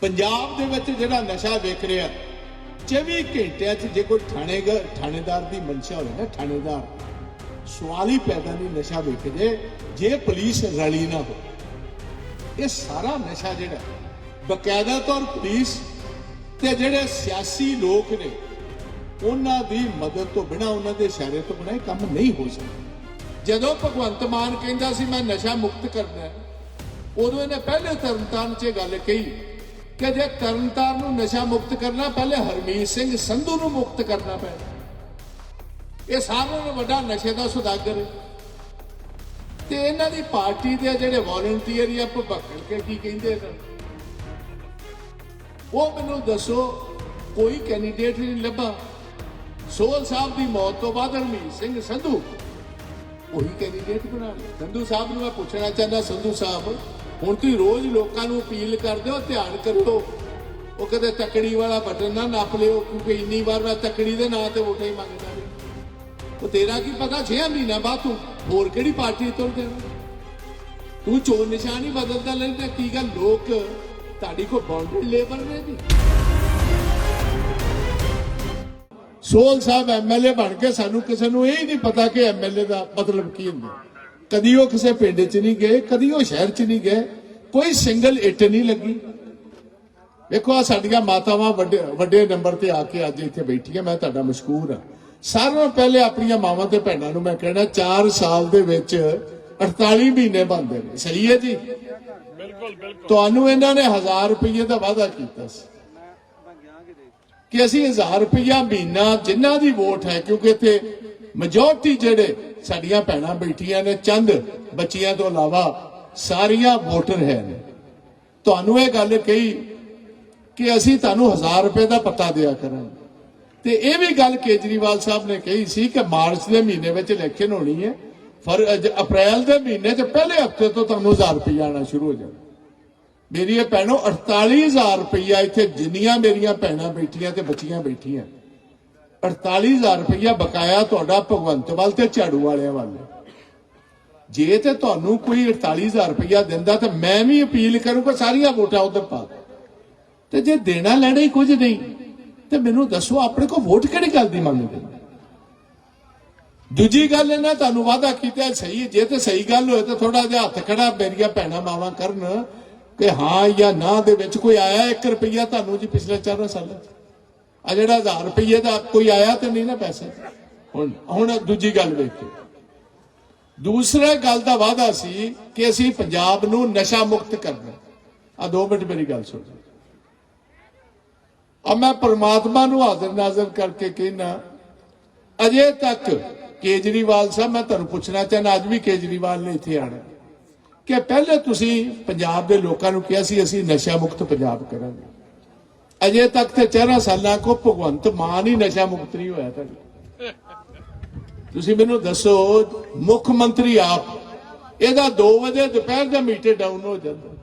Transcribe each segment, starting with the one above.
ਪੰਜਾਬ ਦੇ ਵਿੱਚ ਜਿਹੜਾ ਨਸ਼ਾ ਵੇਖ ਰਿਹਾ 24 ਘੰਟਿਆਂ 'ਚ ਜੇ ਕੋਈ ਥਾਣੇਗਾ ਥਾਣੇਦਾਰ ਦੀ ਮਨਸ਼ਾ ਹੋਵੇ ਨਾ, ਥਾਣੇਦਾਰ, ਸਵਾਲ ਹੀ ਪੈਦਾ ਨਹੀਂ ਨਸ਼ਾ ਵੇਖ ਜੇ ਜੇ ਪੁਲਿਸ ਰਲੀ ਨਾ ਹੋ ਇਹ ਸਾਰਾ ਨਸ਼ਾ ਜਿਹੜਾ, ਬਕਾਇਦਾ ਤੌਰ ਪੁਲਿਸ ਤੇ ਜਿਹੜੇ ਸਿਆਸੀ ਲੋਕ ਨੇ, ਉਹਨਾਂ ਦੀ ਮਦਦ ਤੋਂ ਬਿਨਾ, ਉਹਨਾਂ ਦੇ ਇਸ਼ਾਰੇ ਤੋਂ ਬਿਨਾ ਇਹ ਕੰਮ ਨਹੀਂ ਹੋ ਸਕਦਾ। ਜਦੋਂ ਭਗਵੰਤ ਮਾਨ ਕਹਿੰਦਾ ਸੀ, ਮੈਂ ਨਸ਼ਾ ਮੁਕਤ ਕਰਨਾ ਉਦੋਂ ਇਹਨੇ ਪਹਿਲੇ ਤਰਨਤਾਰਨ 'ਚ ਇਹ ਗੱਲ ਕਹੀ ਕਿ ਜੇ ਤਰਨਤਾਰਨ ਨੂੰ ਨਸ਼ਾ ਮੁਕਤ ਕਰਨਾ, ਪਹਿਲੇ ਹਰਮੀਤ ਸਿੰਘ ਸੰਧੂ ਨੂੰ ਮੁਕਤ ਕਰਨਾ ਪੈਣਾ। ਇਹ ਸਾਰਿਆਂ ਨਾਲੋਂ ਵੱਡਾ ਨਸ਼ੇ ਦਾ ਸੁਦਾਗਰ ਤੇ ਇਹਨਾਂ ਦੀ ਪਾਰਟੀ ਦੇ ਜਿਹੜੇ ਵਾਲੰਟੀਅਰ ਜਾਂ ਭਬਕੜ ਕੇ ਕੀ ਕਹਿੰਦੇ ਨੇ ਉਹ ਮੈਨੂੰ ਦੱਸੋ, ਕੋਈ ਕੈਂਡੀਡੇਟ ਨਹੀਂ ਲੱਭਾ। ਸੋਹਲ ਸਾਹਿਬ ਦੀ ਮੌਤ ਤੋਂ ਬਾਅਦ ਹਰਮੀਤ ਸਿੰਘ ਸੰਧੂ ਉਹੀ ਕੈਂਡੀਡੇਟ ਬਣਾ ਲਿਆ। ਸੰਧੂ ਸਾਹਿਬ ਨੂੰ ਮੈਂ ਪੁੱਛਣਾ ਚਾਹੁੰਦਾ, ਸੰਧੂ ਸਾਹਿਬ ਹੁਣ ਤੁਸੀਂ ਰੋਜ਼ ਲੋਕਾਂ ਨੂੰ ਅਪੀਲ ਕਰਦੇ ਹੋ, ਧਿਆਨ ਕਰੋ। ਉਹ ਕਦੇ ਤਕੜੀ ਵਾਲਾ ਬਟਨ ਨਾ ਨੱਪ ਲਿਓ, ਕਿਉਂਕਿ ਇੰਨੀ ਵਾਰ ਮੈਂ ਤਕੜੀ ਦੇ ਨਾਂ ਤੇ ਵੋਟਾਂ ਹੀ ਮੰਗਦਾ ਰਿਹਾ। ਉਹ ਤੇਰਾ ਕੀ ਪਤਾ 6 ਮਹੀਨਾ ਬਾਅਦ ਤੂੰ ਹੋਰ ਕਿਹੜੀ ਪਾਰਟੀ ਤੁਰ ਦੇਣਾ ਤੂੰ ਚੋਣ ਨਿਸ਼ਾਨ ਹੀ ਬਦਲਦਾ ਲੈਂਦਾ ਕੀ ਗੱਲ? ਲੋਕ ਤੁਹਾਡੀ ਕੋ ਬਾਉਂਡਰੀ ਲੇਬਰ ਨੇ ਦੀ ਸੋਲ ਸਾਹਿਬ ਐਮਐਲਏ ਬਣ ਕੇ ਸਾਨੂੰ ਕਿਸੇ ਨੂੰ ਇਹ ਨਹੀਂ ਪਤਾ ਕਿ ਐਮਐਲਏ ਦਾ ਮਤਲਬ ਕੀ ਹੁੰਦਾ। ਕਦੀ ਉਹ ਕਿਸੇ ਪਿੰਡ 'ਚ ਨਹੀਂ ਗਏ ਕਦੀ ਉਹ ਸ਼ਹਿਰ 'ਚ ਨਹੀਂ ਗਏ ਕੋਈ ਸਿੰਗਲ ਇੱਟ ਨਹੀਂ ਲੱਗੀ। ਵੇਖੋ ਆ ਸਾਡੀਆਂ ਮਾਤਾਵਾਂ ਵੱਡੇ ਵੱਡੇ ਨੰਬਰ ਤੇ ਆ ਕੇ ਅੱਜ ਇੱਥੇ ਬੈਠੀਆਂ ਮੈਂ ਤੁਹਾਡਾ ਮਸ਼ਕੂਰ ਹਾਂ। ਸਾਰਿਆਂ ਨਾਲੋਂ ਪਹਿਲੇ ਆਪਣੀਆਂ ਮਾਵਾਂ ਤੇ ਭੈਣਾਂ ਨੂੰ ਮੈਂ ਕਹਿਣਾ 4 ਸਾਲ ਦੇ ਵਿੱਚ 48 ਮਹੀਨੇ ਬੰਦੇ ਨੇ। ਸਹੀ ਹੈ ਜੀ? ਬਿਲਕੁਲ ਬਿਲਕੁਲ। ਤੁਹਾਨੂੰ ਇਹਨਾਂ ਨੇ 1000 ਰੁਪਏ ਦਾ ਵਾਅਦਾ ਕੀਤਾ ਸੀ। ਕਿ ਅਸੀਂ 1000 ਰੁਪਇਆ ਮਹੀਨਾ ਜਿਨ੍ਹਾਂ ਦੀ ਵੋਟ ਹੈ ਕਿਉਂਕਿ ਇੱਥੇ ਮੈਜੋਰਟੀ ਜਿਹੜੇ ਸਾਡੀਆਂ ਭੈਣਾਂ ਬੈਠੀਆਂ ਨੇ, ਚੰਦ ਬੱਚੀਆਂ ਤੋਂ ਇਲਾਵਾ ਸਾਰੀਆਂ ਵੋਟਰ ਹੈ ਨੇ। ਤੁਹਾਨੂੰ ਇਹ ਗੱਲ ਕਹੀ ਕਿ ਅਸੀਂ ਤੁਹਾਨੂੰ 1000 ਰੁਪਏ ਦਾ ਪੱਤਾ ਦਿਆ ਕਰਾਂਗੇ। ਤੇ ਇਹ ਵੀ ਗੱਲ ਕੇਜਰੀਵਾਲ ਸਾਹਿਬ ਨੇ ਕਹੀ ਸੀ ਕਿ ਮਾਰਚ ਦੇ ਮਹੀਨੇ ਵਿੱਚ ਇਲੈਕਸ਼ਨ ਹੋਣੀ ਹੈ ਫਰ ਅਪ੍ਰੈਲ ਦੇ ਮਹੀਨੇ 'ਚ ਪਹਿਲੇ ਹਫ਼ਤੇ ਤੋਂ ਤੁਹਾਨੂੰ 1000 ਰੁਪਇਆ ਆਣਾ ਸ਼ੁਰੂ ਹੋ ਜਾਣਾ। ਮੇਰੀ ਇਹ ਭੈਣੋ 48000 ਰੁਪਇਆ ਇੱਥੇ ਜਿੰਨੀਆਂ ਮੇਰੀਆਂ ਭੈਣਾਂ ਬੈਠੀਆਂ ਤੇ ਬੱਚੀਆਂ ਬੈਠੀਆਂ। 48000 ਰੁਪਇਆ ਬਕਾਇਆ ਤੁਹਾਡਾ ਭਗਵੰਤ ਵੱਲ ਤੇ ਝਾੜੂ ਵਾਲਿਆਂ ਵੱਲ। ਜੇ ਤੇ ਤੁਹਾਨੂੰ ਕੋਈ 48000 ਰੁਪਇਆ ਦਿੰਦਾ ਤੇ ਮੈਂ ਵੀ ਅਪੀਲ ਕਰੂੰਗਾ ਸਾਰੀਆਂ ਵੋਟਾਂ ਉਧਰ ਪਾ ਤੇ ਜੇ ਦੇਣਾ ਲੈਣਾ ਹੀ ਕੁਝ ਨਹੀਂ, ਤੇ ਮੈਨੂੰ ਦੱਸੋ ਆਪਣੇ ਕੋ ਵੋਟ ਕਿਹੜੀ ਗੱਲ ਦੀ ਮੰਗਦੇ ਦੂਜੀ ਗੱਲ ਇਹਨਾਂ ਤੁਹਾਨੂੰ ਵਾਅਦਾ ਕੀਤਾ ਸਹੀ, ਜੇ ਤੇ ਸਹੀ ਗੱਲ ਹੋਏ ਤਾਂ ਥੋੜਾ ਜਿਹਾ ਹੱਥ ਖੜਾ ਮੇਰੀਆਂ ਭੈਣਾਂ ਮਾਵਾਂ ਕਰਨ ਕਿ ਹਾਂ ਜਾਂ ਨਾ ਦੇ ਵਿੱਚ ਕੋਈ ਆਇਆ 1 ਰੁਪਈਆ ਤੁਹਾਨੂੰ ਜੀ ਪਿਛਲੇ 4 ਸਾਲਾਂ 'ਚ। ਆ ਜਿਹੜਾ 1000 ਰੁਪਈਏ ਦਾ ਕੋਈ ਆਇਆ ਤੇ ਨਹੀਂ ਨਾ ਪੈਸੇ। ਹੁਣ? ਹੁਣ ਦੂਜੀ ਗੱਲ ਵੇਖੋ। ਦੂਸਰਾ ਗੱਲ ਦਾ ਵਾਅਦਾ ਸੀ ਕਿ ਅਸੀਂ ਪੰਜਾਬ ਨੂੰ ਨਸ਼ਾ ਮੁਕਤ ਕਰਨਾ। ਆ 2 ਮਿੰਟ ਮੇਰੀ ਗੱਲ ਸੁਣੋ। ਆ ਮੈਂ ਪ੍ਰਮਾਤਮਾ ਨੂੰ ਹਾਜ਼ਰ ਨਾਜ਼ਰ ਕਰਕੇ ਕਹਿਣਾ ਅਜੇ ਤੱਕ ਕੇਜਰੀਵਾਲ ਸਾਹਿਬ ਮੈਂ ਤੁਹਾਨੂੰ ਪੁੱਛਣਾ ਚਾਹੁੰਦਾ ਅੱਜ ਵੀ ਕੇਜਰੀਵਾਲ ਨੇ ਇੱਥੇ ਆਣਾ। ਕਿ ਪਹਿਲੇ ਤੁਸੀਂ ਪੰਜਾਬ ਦੇ ਲੋਕਾਂ ਨੂੰ ਕਿਹਾ ਸੀ ਅਸੀਂ ਨਸ਼ਾ ਮੁਕਤ ਪੰਜਾਬ ਕਰਾਂਗੇ। ਅਜੇ ਤੱਕ ਤੇ 4 ਸਾਲਾਂ ਕੋ ਭਗਵੰਤ ਮਾਨ ਹੀ ਨਸ਼ਾ ਮੁਕਤ ਨਹੀਂ ਹੋਇਆ ਤੁਹਾਡਾ। ਤੁਸੀਂ ਮੈਨੂੰ ਦੱਸੋ, ਮੁੱਖ ਮੰਤਰੀ ਆਪ, ਇਹਦਾ 2 ਵਜੇ ਦੁਪਹਿਰ ਦਾ ਮੀਟਰ ਡਾਊਨ ਹੋ ਜਾਂਦਾ।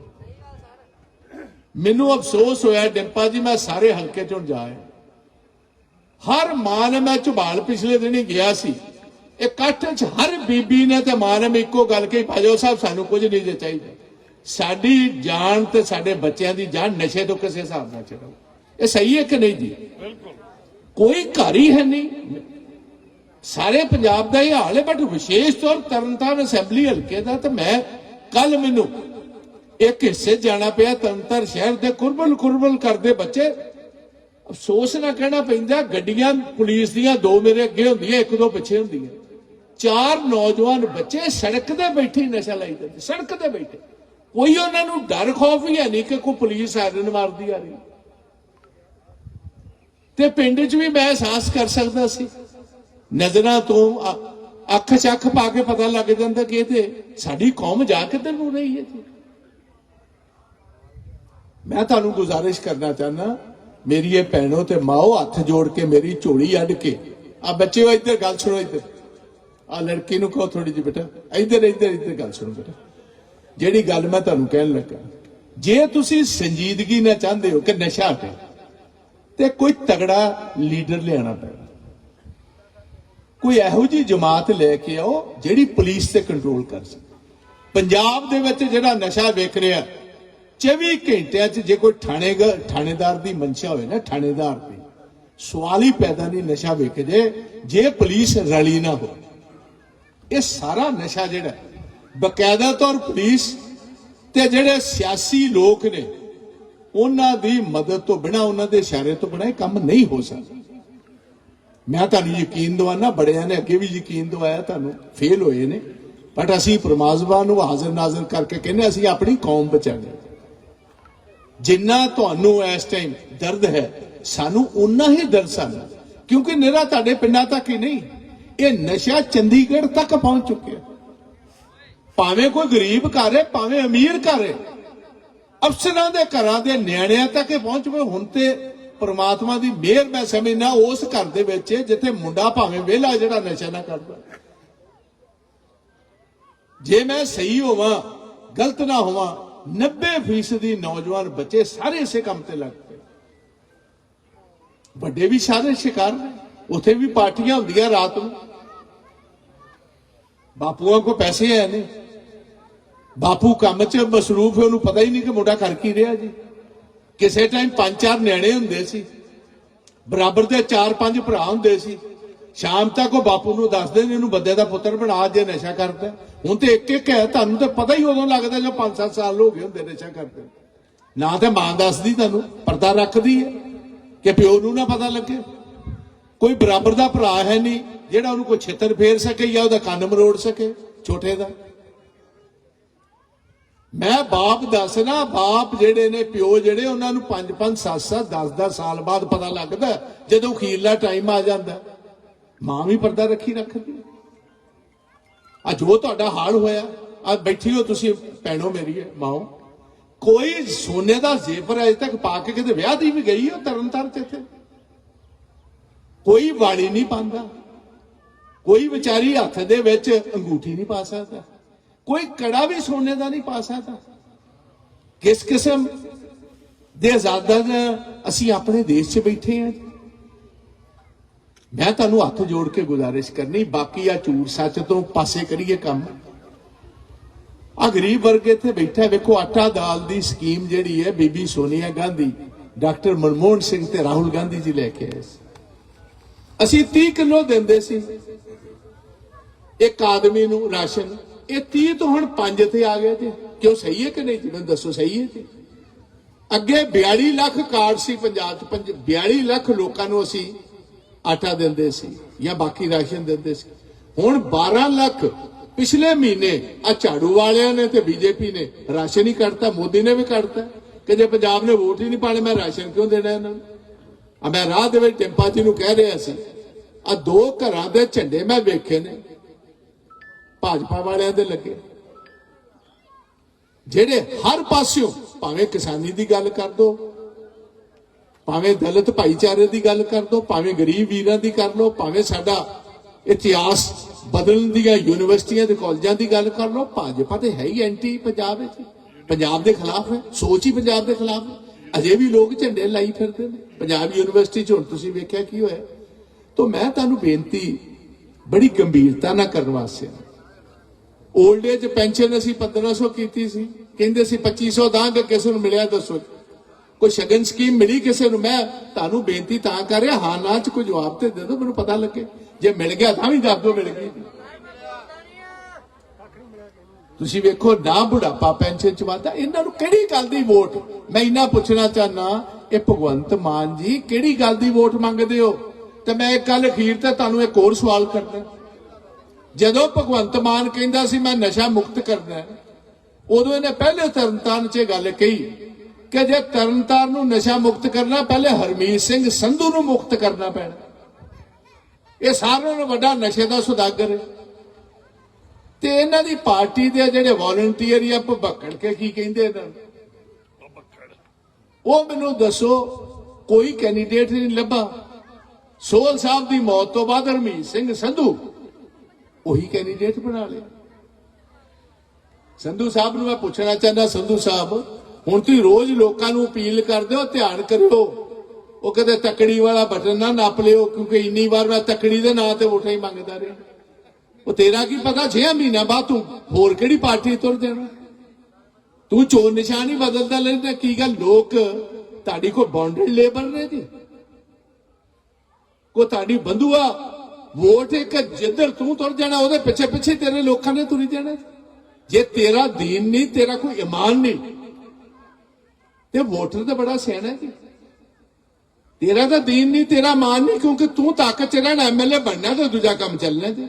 ਮੈਨੂੰ ਅਫਸੋਸ ਹੋਇਆ ਡਿੰਪਾ ਜੀ, ਮੈਂ ਸਾਰੇ ਹਲਕੇ ਚੋਂ ਜਾਇਆ ਹਰ ਮਾਂ ਨੇ ਮੈਂ ਝਬਾਲ ਪਿਛਲੇ ਦਿਨੀ ਗਿਆ ਸੀ। ਇਕੱਠ ਚ ਹਰ ਬੀਬੀ ਨੇ ਤੇ ਮਾਂ ਨੇ ਵੀ ਇੱਕੋ ਗੱਲ ਕਹੀ, ਭਾਜੋ ਸਾਹਿਬ, ਸਾਨੂੰ ਕੁਝ ਨਹੀਂ ਜੇ ਚਾਹੀਦਾ। ਸਾਡੀ ਜਾਨ ਤੇ ਸਾਡੇ ਬੱਚਿਆਂ ਦੀ ਜਾਨ ਨਸ਼ੇ ਤੋਂ ਕਿਸੇ ਹਿਸਾਬ ਨਾਲ ਚੜਾਓ। ਇਹ ਸਹੀ ਹੈ ਕਿ ਨਹੀਂ ਜੀ? ਬਿਲਕੁਲ ਕੋਈ ਘਰ ਹੀ ਹੈ ਨਹੀਂ। ਸਾਰੇ ਪੰਜਾਬ ਦਾ ਇਹ ਹਾਲ ਹੈ ਬਟ ਵਿਸ਼ੇਸ਼ ਤੌਰ ਤਰਨਤਾਰਨ ਅਸੈਂਬਲੀ ਹਲਕੇ ਦਾ ਤਾਂ ਮੈਂ ਕੱਲ ਮੈਨੂੰ ਇੱਕ ਹਿੱਸੇ ਜਾਣਾ ਪਿਆ ਤਰਨਤਾਰਨ ਸ਼ਹਿਰ ਦੇ ਕੁਰਬਲ ਕੁਰਬਲ ਕਰਦੇ ਬੱਚੇ। ਅਫਸੋਸ ਨਾ ਕਹਿਣਾ ਪੈਂਦਾ, ਗੱਡੀਆਂ ਪੁਲਿਸ ਦੀਆਂ ਦੋ ਮੇਰੇ ਅੱਗੇ ਹੁੰਦੀਆਂ, ਇੱਕ ਦੋ ਪਿੱਛੇ ਹੁੰਦੀਆਂ। ਚਾਰ ਨੌਜਵਾਨ ਬੱਚੇ ਸੜਕ ਤੇ ਬੈਠੇ ਨਸ਼ਾ ਲਾਈ ਜਾਂਦੇ, ਸੜਕ ਤੇ ਬੈਠੇ। ਕੋਈ ਉਹਨਾਂ ਨੂੰ ਡਰ ਖੌਫ ਹੀ ਹੈ ਨਹੀਂ ਕਿ ਕੋਈ ਪੁਲਿਸ ਆਰਨ ਮਾਰਦੀ ਆ ਰਹੀ। ਤੇ ਪਿੰਡ 'ਚ ਵੀ ਮੈਂ ਅਹਿਸਾਸ ਕਰ ਸਕਦਾ ਸੀ। ਨਜ਼ਰਾਂ ਤੋਂ ਅੱਖ 'ਚ ਪਾ ਕੇ ਪਤਾ ਲੱਗ ਜਾਂਦਾ ਕਿ ਇਹ ਤੇ ਸਾਡੀ ਕੌਮ ਜਾ ਕਿੱਧਰ ਨੂੰ ਰਹੀ ਹੈ ਜੀ। ਮੈਂ ਤੁਹਾਨੂੰ ਗੁਜ਼ਾਰਿਸ਼ ਕਰਨਾ ਚਾਹਨਾ ਮੇਰੀ ਇਹ ਭੈਣੋ ਤੇ ਮਾਓ ਹੱਥ ਜੋੜ ਕੇ ਮੇਰੀ ਝੋਲੀ ਅੱਡ ਕੇ, ਆ ਬੱਚਿਓ ਇੱਧਰ ਗੱਲ ਸੁਣੋ ਇੱਧਰ। ਆ ਲੜਕੀ ਨੂੰ ਕਹੋ ਥੋੜੀ ਜਿਹੀ ਬੇਟਾ, ਇੱਧਰ ਇੱਧਰ ਇੱਧਰ ਗੱਲ ਸੁਣੋ ਬੇਟਾ। ਜਿਹੜੀ ਗੱਲ ਮੈਂ ਤੁਹਾਨੂੰ ਕਹਿਣ ਲੱਗਾ, ਜੇ ਤੁਸੀਂ ਸੰਜੀਦਗੀ ਨਾਲ ਚਾਹੁੰਦੇ ਹੋ ਕਿ ਨਸ਼ਾ ਹਟੇ ਤੇ ਕੋਈ ਤਗੜਾ ਲੀਡਰ ਲਿਆਣਾ ਪੈਣਾ। ਕੋਈ ਇਹੋ ਜੀ ਜਮਾਤ ਲੈ ਕੇ ਆਓ ਜਿਹੜੀ ਪੁਲਿਸ ਤੇ ਕੰਟਰੋਲ ਕਰ ਸਕੇ। ਪੰਜਾਬ ਦੇ ਵਿੱਚ ਜਿਹੜਾ ਨਸ਼ਾ ਵੇਖ ਰਿਹਾ 24 ਘੰਟਿਆਂ 'ਚ ਜੇ ਕੋਈ ਥਾਣੇ ਥਾਣੇਦਾਰ ਦੀ ਮਨਸ਼ਾ ਹੋਵੇ ਨਾ, ਥਾਣੇਦਾਰ ਦੀ, ਸਵਾਲ ਹੀ ਪੈਦਾ ਨਹੀਂ ਨਸ਼ਾ ਵੇਖ ਜੇ ਜੇ ਪੁਲਿਸ ਰਲੀ ਨਾ ਹੋ। ਇਹ ਸਾਰਾ ਨਸ਼ਾ ਜਿਹੜਾ ਬਕਾਇਦਾ ਤੌਰ ਪੁਲਿਸ ਤੇ ਜਿਹੜੇ ਸਿਆਸੀ ਲੋਕ ਨੇ ਉਹਨਾਂ ਦੀ ਮਦਦ ਤੋਂ ਬਿਨਾ, ਉਹਨਾਂ ਦੇ ਇਸ਼ਾਰੇ ਤੋਂ ਬਿਨਾ ਇਹ ਕੰਮ ਨਹੀਂ ਹੋ ਸਕਦਾ। ਮੈਂ ਤੁਹਾਨੂੰ ਯਕੀਨ ਦਵਾਨਾ ਬੜਿਆਂ ਨੇ ਅੱਗੇ ਵੀ ਯਕੀਨ ਦਵਾਇਆ, ਤੁਹਾਨੂੰ ਫੇਲ ਹੋਏ ਨੇ। ਬਟ ਅਸੀਂ ਪਰਮਾਤਮਾ ਨੂੰ ਹਾਜ਼ਰ ਨਾਜ਼ਰ ਕਰਕੇ ਕਹਿੰਦੇ ਅਸੀਂ ਆਪਣੀ ਕੌਮ ਬਚਾਣੀ ਜਿੰਨਾ ਤੁਹਾਨੂੰ ਇਸ ਟਾਈਮ ਦਰਦ ਹੈ, ਸਾਨੂੰ ਉਨਾ ਹੀ ਦਰਦ ਸਾਨੂੰ। ਕਿਉਂਕਿ ਨਿਰਾ ਤੁਹਾਡੇ ਪਿੰਡਾਂ ਤੱਕ ਹੀ ਨਹੀਂ, ਇਹ ਨਸ਼ਾ ਚੰਡੀਗੜ੍ਹ ਤੱਕ ਪਹੁੰਚ ਚੁੱਕਿਆ। ਭਾਵੇਂ ਕੋਈ ਗਰੀਬ ਘਰ ਹੈ, ਭਾਵੇਂ ਅਮੀਰ ਘਰ ਹੈ ਅਫਸਰਾਂ ਦੇ ਘਰਾਂ ਦੇ ਨਿਆਣਿਆਂ ਤੱਕ ਇਹ ਪਹੁੰਚ ਪਏ ਹੁਣ ਤੇ ਪ੍ਰਮਾਤਮਾ ਦੀ ਮਿਹਰ ਮੈਂ ਸਮਝਣਾ ਉਸ ਘਰ ਦੇ ਵਿੱਚ ਜਿੱਥੇ ਮੁੰਡਾ ਭਾਵੇਂ ਵਿਹਲਾ ਜਿਹੜਾ ਨਸ਼ਾ ਨਾ ਕਰਦਾ। ਜੇ ਮੈਂ ਸਹੀ ਹੋਵਾਂ, ਗਲਤ ਨਾ ਹੋਵਾਂ 90% ਦੀ ਨੌਜਵਾਨ ਬੱਚੇ ਸਾਰੇ ਇਸੇ ਕੰਮ ਤੇ ਲੱਗ ਪਏ। ਵੱਡੇ ਵੀ ਸਾਰੇ ਸ਼ਿਕਾਰ ਨੇ, ਉਥੇ ਵੀ ਪਾਰਟੀਆਂ ਹੁੰਦੀਆਂ ਰਾਤ ਨੂੰ। ਬਾਪੂਆਂ ਕੋ ਪੈਸੇ ਹੈ ਨੇ ਬਾਪੂ ਕੰਮ 'ਚ ਮਸਰੂਫ ਹੈ, ਉਹਨੂੰ ਪਤਾ ਹੀ ਨਹੀਂ ਕਿ ਮੁੰਡਾ ਕਰ ਕੀ ਰਿਹਾ ਜੀ। ਕਿਸੇ ਟਾਈਮ ਪੰਜ ਚਾਰ ਨਿਆਣੇ ਹੁੰਦੇ ਸੀ। ਬਰਾਬਰ ਦੇ ਚਾਰ ਪੰਜ ਭਰਾ ਹੁੰਦੇ ਸੀ। ਸ਼ਾਮ ਤੱਕ ਉਹ ਬਾਪੂ ਨੂੰ ਦੱਸਦੇ ਨੇ, ਇਹਨੂੰ ਬੰਦੇ ਦਾ ਪੁੱਤਰ ਬਣਾ ਜੇ ਨਸ਼ਾ ਕਰਦਾ। ਹੁਣ ਤੇ ਇੱਕ ਇੱਕ ਹੈ, ਤੁਹਾਨੂੰ ਤਾਂ ਪਤਾ ਹੀ ਉਦੋਂ ਲੱਗਦਾ ਜਦੋਂ 5-7 ਸਾਲ ਹੋ ਗਏ ਹੁੰਦੇ ਨਸ਼ਾ ਕਰਦੇ ਨਾ ਤੇ ਮਾਂ ਦੱਸਦੀ ਤੁਹਾਨੂੰ, ਪਰਦਾ ਰੱਖਦੀ ਹੈ ਕਿ ਪਿਓ ਨੂੰ ਨਾ ਪਤਾ ਲੱਗੇ। ਕੋਈ ਬਰਾਬਰ ਦਾ ਭਰਾ ਹੈ ਨਹੀਂ, ਜਿਹੜਾ ਉਹਨੂੰ ਕੋਈ ਛੇਤਰ ਫੇਰ ਸਕੇ ਜਾਂ ਉਹਦਾ ਕੰਨ ਮਰੋੜ ਸਕੇ, ਛੋਟੇ ਦਾ। ਮੈਂ ਬਾਪ ਦੱਸਣਾ ਬਾਪ ਜਿਹੜੇ ਨੇ ਪਿਓ ਜਿਹੜੇ, ਉਹਨਾਂ ਨੂੰ 5 5 7 7 10 10 ਸਾਲ ਬਾਅਦ ਪਤਾ ਲੱਗਦਾ ਜਦੋਂ ਅਖੀਰਲਾ ਟਾਈਮ ਆ ਜਾਂਦਾ। ਮਾਂ ਵੀ ਪਰਦਾ ਰੱਖੀ ਰੱਖਦੀ ਆ ਜੋ ਤੁਹਾਡਾ ਹਾਲ ਹੋਇਆ। ਆ ਬੈਠੀ ਹੋ ਤੁਸੀਂ, ਭੈਣੋ ਮੇਰੀ ਹੈ ਮਾਓ। ਕੋਈ ਸੋਨੇ ਦਾ ਜ਼ੇਫਰ ਅਜੇ ਤੱਕ ਪਾ ਕੇ ਕਿਤੇ ਵਿਆਹ ਦੀ ਵੀ ਗਈ ਹੋ ਤਰਨ ਤਾਰਨ ਇੱਥੇ? ਕੋਈ ਵਾਲੀ ਨਹੀਂ ਪਾਉਂਦਾ। ਕੋਈ ਵਿਚਾਰੀ ਹੱਥ ਦੇ ਵਿੱਚ ਅੰਗੂਠੀ ਨਹੀਂ ਪਾ ਸਕਦਾ। ਕੋਈ ਕੜਾ ਵੀ ਸੋਨੇ ਦਾ ਨਹੀਂ ਪਾ ਸਕਦਾ। ਕਿਸ ਕਿਸਮ ਦੇ ਆਜ਼ਾਦਾਂ ਅਸੀਂ ਆਪਣੇ ਦੇਸ਼ 'ਚ ਬੈਠੇ ਹਾਂ ਮੈਂ ਤੁਹਾਨੂੰ ਹੱਥ ਜੋੜ ਕੇ ਗੁਜ਼ਾਰਿਸ਼ ਕਰਨੀ, ਬਾਕੀ ਆ ਝੂਠ ਸੱਚ ਤੋਂ ਪਾਸੇ ਕਰੀਏ ਕੰਮ। ਆ ਗਰੀਬ ਵਰਗ ਇੱਥੇ ਬੈਠਾ ਵੇਖੋ ਆਟਾ ਦਾਲ ਦੀ ਸਕੀਮ ਜਿਹੜੀ ਹੈ, ਬੀਬੀ ਸੋਨੀਆ ਗਾਂਧੀ, ਡਾਕਟਰ ਮਨਮੋਹਨ ਸਿੰਘ ਤੇ ਰਾਹੁਲ ਗਾਂਧੀ ਜੀ ਲੈ ਕੇ ਆਏ ਸੀ। ਅਸੀਂ 30 ਕਿਲੋ ਦਿੰਦੇ ਸੀ। ਇੱਕ ਆਦਮੀ ਨੂੰ ਰਾਸ਼ਨ ਇਹ 30 ਤੋਂ ਹੁਣ 5 ਤੇ ਆ ਗਏ ਜੀ। ਕਿਉਂ ਸਹੀ ਹੈ ਕਿ ਨਹੀਂ ਜੀ? ਮੈਨੂੰ ਦੱਸੋ ਸਹੀ ਹੈ ਜੀ। ਅੱਗੇ 42 ਲੱਖ ਕਾਰਡ ਸੀ ਪੰਜਾਬ 'ਚ। 42 ਲੱਖ ਲੋਕਾਂ ਨੂੰ ਅਸੀਂ ਆਟਾ ਦਿੰਦੇ ਸੀ ਜਾਂ ਬਾਕੀ ਰਾਸ਼ਨ ਦਿੰਦੇ ਸੀ। ਹੁਣ 12 ਲੱਖ ਪਿਛਲੇ ਮਹੀਨੇ ਆ ਝਾੜੂ ਵਾਲਿਆਂ ਨੇ ਤੇ ਬੀਜੇਪੀ ਨੇ ਰਾਸ਼ਨ ਹੀ ਕੱਢਤਾ, ਮੋਦੀ ਨੇ ਵੀ ਕੱਢਤਾ। ਕਿ ਜੇ ਪੰਜਾਬ ਨੇ ਵੋਟ ਹੀ ਨਹੀਂ ਪਾਣੇ, ਮੈਂ ਰਾਸ਼ਨ ਕਿਉਂ ਦੇਣਾ ਇਹਨਾਂ ਨੂੰ? ਆ ਮੈਂ ਰਾਹ ਦੇ ਵਿੱਚ ਟਿੰਪਾ ਜੀ ਨੂੰ ਕਹਿ ਰਿਹਾ ਸੀ, ਆ ਦੋ ਘਰਾਂ ਦੇ ਝੰਡੇ ਮੈਂ ਵੇਖੇ ਨੇ। ਭਾਜਪਾ ਵਾਲਿਆਂ ਦੇ ਲੱਗੇ। ਜਿਹੜੇ ਹਰ ਪਾਸਿਓਂ ਭਾਵੇਂ ਕਿਸਾਨੀ ਦੀ ਗੱਲ ਕਰ ਦੋ, ਭਾਵੇਂ ਦਲਿਤ ਭਾਈਚਾਰੇ ਦੀ ਗੱਲ ਕਰ ਦੋ, ਭਾਵੇਂ ਗਰੀਬ ਵੀਰਾਂ ਦੀ ਕਰ ਲੋ ਭਾਵੇਂ ਸਾਡਾ ਇਤਿਹਾਸ ਬਦਲਣ ਦੀਆਂ ਯੂਨੀਵਰਸਿਟੀਆਂ ਦੇ ਕਾਲਜਾਂ ਦੀ ਗੱਲ ਕਰ ਲੋ ਭਾਜਪਾ ਤੇ ਹੈ ਹੀ ਐਂਟੀ ਪੰਜਾਬ ਵਿੱਚ। ਪੰਜਾਬ ਦੇ ਖਿਲਾਫ ਹੈ, ਸੋਚ ਹੀ ਪੰਜਾਬ ਦੇ ਖਿਲਾਫ ਹੈ। ਅਜੇ ਵੀ ਲੋਕ ਝੰਡੇ ਲਾਈ ਫਿਰਦੇ ਨੇ। ਪੰਜਾਬ ਯੂਨੀਵਰਸਿਟੀ ਚ ਹੁਣ ਤੁਸੀਂ ਵੇਖਿਆ ਕੀ ਹੋਇਆ। ਤੋਂ ਮੈਂ ਤੁਹਾਨੂੰ ਬੇਨਤੀ, ਬੜੀ ਗੰਭੀਰਤਾ ਨਾਲ ਕਰਨ ਵਾਸਤੇ 올ਡ ਏਜ ਪੈਨਸ਼ਨ ਅਸੀਂ 1500 ਕੀਤੀ ਸੀ। ਕਹਿੰਦੇ ਸੀ 2500 ਦਾਂਗੇ, ਕਿਸੇ ਨੂੰ ਮਿਲਿਆ ਦੱਸੋ। ਕੋਈ ਸ਼ਗਨ ਸਕੀਮ ਮਿਲੀ ਕਿਸੇ ਨੂੰ? ਮੈਂ ਤੁਹਾਨੂੰ ਬੇਨਤੀ ਤਾਂ ਕਰ ਰਿਹਾ ਹਾਂ ਨਾ ਚ ਕੋਈ ਜਵਾਬ ਤੇ ਦੇ ਦਿਓ, ਮੈਨੂੰ ਪਤਾ ਲੱਗੇ। ਜੇ ਮਿਲ ਗਿਆ ਤਾਂ ਵੀ ਦੱਸ ਦਿਓ ਮਿਲ ਗਈ। ਤੁਸੀਂ ਵੇਖੋ, ਨਾ ਬੁਢਾਪਾ ਪੈਨਸ਼ਨ ਚ ਵਾਧਾ ਇਹਨਾਂ ਨੂੰ ਕਿਹੜੀ ਗੱਲ ਦੀ ਵੋਟ? ਮੈਂ ਇਹਨਾਂ ਪੁੱਛਣਾ ਚਾਹਨਾ ਇਹ ਭਗਵੰਤ ਮਾਨ ਜੀ ਕਿਹੜੀ ਗੱਲ ਦੀ ਵੋਟ ਮੰਗਦੇ ਹੋ? ਤੇ ਮੈਂ ਇੱਕ ਗੱਲ ਅਖੀਰ ਤੇ ਤੁਹਾਨੂੰ ਇੱਕ ਹੋਰ ਸਵਾਲ ਕਰਦਾ। ਜਦੋਂ ਭਗਵੰਤ ਮਾਨ ਕਹਿੰਦਾ ਸੀ ਮੈਂ ਨਸ਼ਾ ਮੁਕਤ ਕਰਨਾ ਹੈ, ਉਦੋਂ ਇਹਨੇ ਪਹਿਲੇ ਤਰਨਤਾਰਨ 'ਚ ਇਹ ਗੱਲ ਕਹੀ ਕਿ ਜੇ ਤਰਨਤਾਰਨ ਨੂੰ ਨਸ਼ਾ ਮੁਕਤ ਕਰਨਾ ਪਹਿਲੇ ਹਰਮੀਤ ਸਿੰਘ ਸੰਧੂ ਨੂੰ ਮੁਕਤ ਕਰਨਾ ਪੈਣਾ। ਇਹ ਸਾਰਿਆਂ ਨਾਲੋਂ ਵੱਡਾ ਨਸ਼ੇ ਦਾ ਸੁਦਾਗਰ ਹੈ। ਤੇ ਇਹਨਾਂ ਦੀ ਪਾਰਟੀ ਦੇ ਜਿਹੜੇ ਵਾਲੰਟੀਅਰ ਜਾਂ ਭਬਕੜ ਕੇ ਕੀ ਕਹਿੰਦੇ ਇਹਨਾਂ ਨੂੰ? ਉਹ ਮੈਨੂੰ ਦੱਸੋ ਕੋਈ ਕੈਂਡੀਡੇਟ ਨਹੀਂ ਲੱਭਾ। ਸੋਹਲ ਸਾਹਿਬ ਦੀ ਮੌਤ ਤੋਂ ਬਾਅਦ ਹਰਮੀਤ ਸਿੰਘ ਸੰਧੂ ਉਹੀ ਕੈਂਡੀਡੇਟ ਬਣਾ ਲਿਆ ਸੰਧੂ ਸਾਹਿਬ ਨੂੰ ਮੈਂ ਪੁੱਛਣਾ ਚਾਹੁੰਦਾ, ਸੰਧੂ ਸਾਹਿਬ, ਹੁਣ ਤੁਸੀਂ ਰੋਜ਼ ਲੋਕਾਂ ਨੂੰ ਅਪੀਲ ਕਰਦੇ ਹੋ, ਧਿਆਨ ਕਰਿਓ। ਉਹ ਕਹਿੰਦੇ, ਤਕੜੀ ਵਾਲਾ ਬਟਨ ਨਾ ਨੱਪ ਲਿਓ, ਕਿਉਂਕਿ ਇੰਨੀ ਵਾਰ ਮੈਂ ਤਕੜੀ ਦੇ ਨਾਂ ਤੇ ਵੋਟਾਂ ਹੀ ਮੰਗਦਾ ਰਿਹਾ। ਉਹ ਤੇਰਾ ਕੀ ਪਤਾ 6 ਮਹੀਨਾ ਬਾਅਦ ਤੂੰ ਹੋਰ ਕਿਹੜੀ ਪਾਰਟੀ ਤੁਰ ਜਾਣਾ? ਤੂੰ ਚੋਰ ਨਿਸ਼ਾਨ ਹੀ ਬਦਲਦਾ ਲੈਂਦਾ ਕੀ ਗੱਲ? ਲੋਕ ਤੁਹਾਡੀ ਕੋਈ ਬਾਉਂਡਰੀ ਲੇਬਰ ਨੇ ਜੀ? ਕੋ ਤੁਹਾਡੀ ਬੰਦੂਆ ਵੋਟ ਇੱਕ ਜਿੱਧਰ ਤੂੰ ਤੁਰ ਜਾਣਾ, ਉਹਦੇ ਪਿੱਛੇ ਪਿੱਛੇ ਤੇਰੇ ਲੋਕਾਂ ਨੇ ਤੁਰੀ ਜਾਣਾ। ਜੇ ਤੇਰਾ ਦੀਨ ਨਹੀਂ, ਤੇਰਾ ਕੋਈ ਈਮਾਨ ਨਹੀਂ, ਤੇ ਵੋਟਰ ਤਾਂ ਬੜਾ ਸਿਆਣਾ ਹੈ। ਤੇਰਾ ਤਾਂ ਦੀਨ ਨਹੀਂ, ਤੇਰਾ ਮਾਨ ਨਹੀਂ, ਕਿਉਂਕਿ ਤੂੰ ਤਾਕਤ ਚ ਰਹਿਣਾ ਐਮਐਲਏ ਬਣਨਾ ਤੇ ਦੂਜਾ ਕੰਮ ਚੱਲਣਾ ਤੇ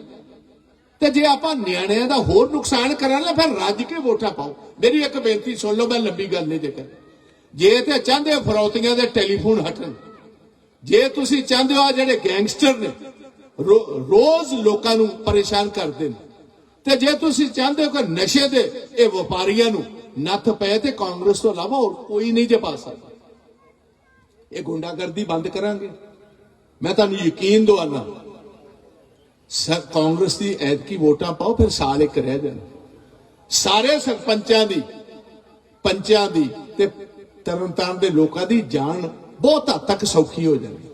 ਤੇ ਜੇ ਆਪਾਂ ਨਿਆਣਿਆਂ ਦਾ ਹੋਰ ਨੁਕਸਾਨ ਕਰਾਂਗੇ ਫਿਰ ਰੱਜ ਕੇ ਵੋਟਾਂ ਪਾਓ। ਮੇਰੀ ਇੱਕ ਬੇਨਤੀ ਸੁਣ ਲਓ, ਮੈਂ ਲੰਬੀ ਗੱਲ ਨਹੀਂ ਜੇਕਰ। ਜੇ ਤੇ ਚਾਹੁੰਦੇ ਹੋ ਫਰੌਤੀਆਂ ਦੇ ਟੈਲੀਫੋਨ ਹਟਣ, ਜੇ ਤੁਸੀਂ ਚਾਹੁੰਦੇ ਹੋ ਆ ਜਿਹੜੇ ਗੈਂਗਸਟਰ ਨੇ ਰੋਜ਼ ਲੋਕਾਂ ਨੂੰ ਪਰੇਸ਼ਾਨ ਕਰਦੇ ਨੇ ਤੇ ਜੇ ਤੁਸੀਂ ਚਾਹੁੰਦੇ ਹੋ ਕਿ ਨਸ਼ੇ ਦੇ ਇਹ ਵਪਾਰੀਆਂ ਨੂੰ ਨੱਥ ਪਏ ਤੇ ਕਾਂਗਰਸ ਤੋਂ ਇਲਾਵਾ ਹੋਰ ਕੋਈ ਨਹੀਂ ਜੇ ਪਾ ਸਕਦਾ। ਇਹ ਗੁੰਡਾਗਰਦੀ ਬੰਦ ਕਰਾਂਗੇ। ਮੈਂ ਤੁਹਾਨੂੰ ਯਕੀਨ ਦਵਾਨਾ ਸਰ, ਕਾਂਗਰਸ ਦੀ ਐਤਕੀ ਵੋਟਾਂ ਪਾਓ, ਫਿਰ ਸਾਲ ਇੱਕ ਰਹਿ ਜਾਣ। ਸਾਰੇ ਸਰਪੰਚਾਂ ਦੀ, ਪੰਚਾਂ ਦੀ ਤੇ ਤਰਨਤਾਰਨ ਦੇ ਲੋਕਾਂ ਦੀ ਜਾਨ ਬਹੁਤ ਹੱਦ ਤੱਕ ਸੌਖੀ ਹੋ ਜਾਣੀ।